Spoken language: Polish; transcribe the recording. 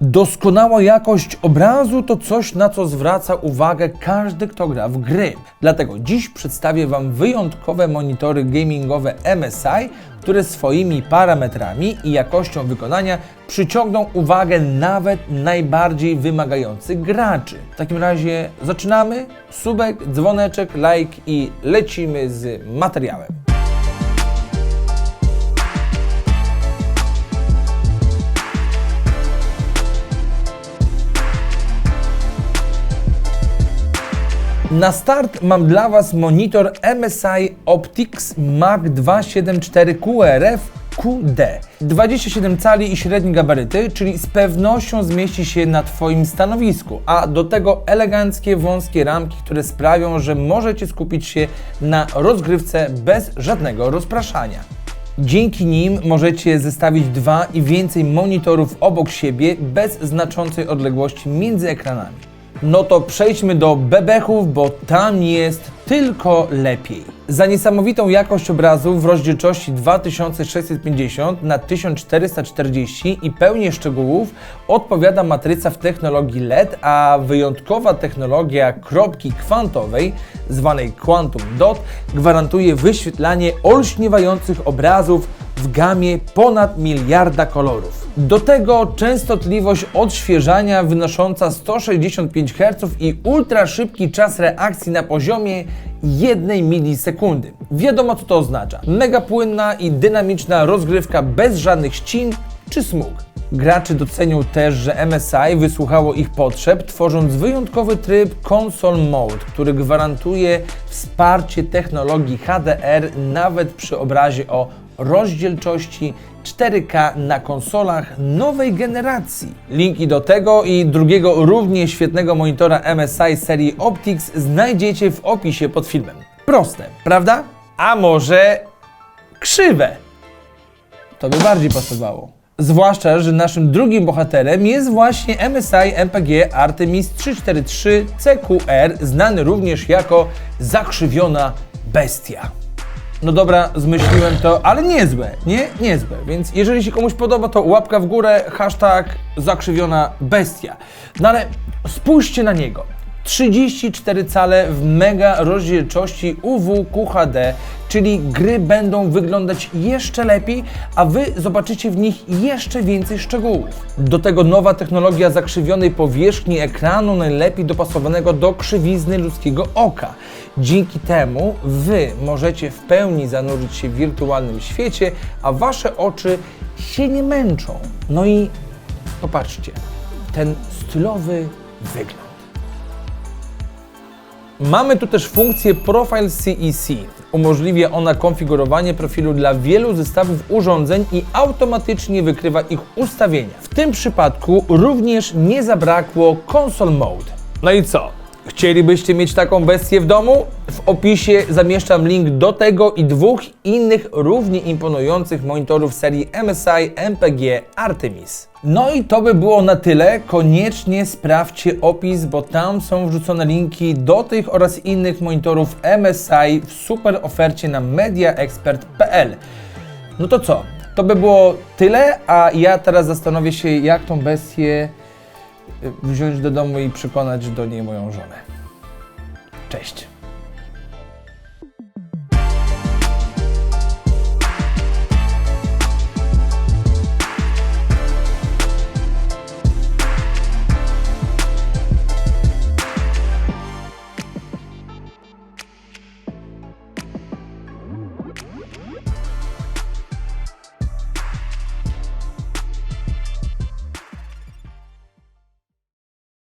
Doskonała jakość obrazu to coś, na co zwraca uwagę każdy, kto gra w gry. Dlatego dziś przedstawię Wam wyjątkowe monitory gamingowe MSI, które swoimi parametrami i jakością wykonania przyciągną uwagę nawet najbardziej wymagających graczy. W takim razie zaczynamy. Subek, dzwoneczek, like i lecimy z materiałem. Na start mam dla Was monitor MSI Optics Mac 274 QRF QD. 27 cali i średnie gabaryty, czyli z pewnością zmieści się na Twoim stanowisku, a do tego eleganckie, wąskie ramki, które sprawią, że możecie skupić się na rozgrywce bez żadnego rozpraszania. Dzięki nim możecie zestawić dwa i więcej monitorów obok siebie bez znaczącej odległości między ekranami. No to przejdźmy do bebechów, bo tam jest tylko lepiej. Za niesamowitą jakość obrazu w rozdzielczości 2650 na 1440 i pełnię szczegółów odpowiada matryca w technologii LED, a wyjątkowa technologia kropki kwantowej, zwanej Quantum Dot, gwarantuje wyświetlanie olśniewających obrazów w gamie ponad miliarda kolorów. Do tego częstotliwość odświeżania wynosząca 165 Hz i ultra szybki czas reakcji na poziomie 1 milisekundy. Wiadomo co to oznacza. Mega płynna i dynamiczna rozgrywka bez żadnych ścin czy smug. Gracze docenią też, że MSI wysłuchało ich potrzeb, tworząc wyjątkowy tryb Console Mode, który gwarantuje wsparcie technologii HDR nawet przy obrazie o rozdzielczości 4K na konsolach nowej generacji. Linki do tego i drugiego równie świetnego monitora MSI serii Optics znajdziecie w opisie pod filmem. Proste, prawda? A może krzywe? To by bardziej pasowało. Zwłaszcza, że naszym drugim bohaterem jest właśnie MSI MPG Artemis 343 CQR, znany również jako zakrzywiona bestia. No dobra, zmyśliłem to, ale niezłe, nie? Niezłe. Więc jeżeli się komuś podoba, to łapka w górę, hashtag zakrzywiona bestia. No ale spójrzcie na niego. 34 cale w mega rozdzielczości UW QHD, czyli gry będą wyglądać jeszcze lepiej, a Wy zobaczycie w nich jeszcze więcej szczegółów. Do tego nowa technologia zakrzywionej powierzchni ekranu, najlepiej dopasowanego do krzywizny ludzkiego oka. Dzięki temu Wy możecie w pełni zanurzyć się w wirtualnym świecie, a Wasze oczy się nie męczą. No i popatrzcie, ten stylowy wygląd. Mamy tu też funkcję Profile CEC. Umożliwia ona konfigurowanie profilu dla wielu zestawów urządzeń i automatycznie wykrywa ich ustawienia. W tym przypadku również nie zabrakło Console Mode. No i co? Chcielibyście mieć taką bestię w domu? W opisie zamieszczam link do tego i dwóch innych równie imponujących monitorów serii MSI MPG Artemis. No i to by było na tyle. Koniecznie sprawdźcie opis, bo tam są wrzucone linki do tych oraz innych monitorów MSI w super ofercie na mediaexpert.pl. No to co? To by było tyle, a ja teraz zastanowię się, jak tą bestię wziąć do domu i przekonać do niej moją żonę. Cześć.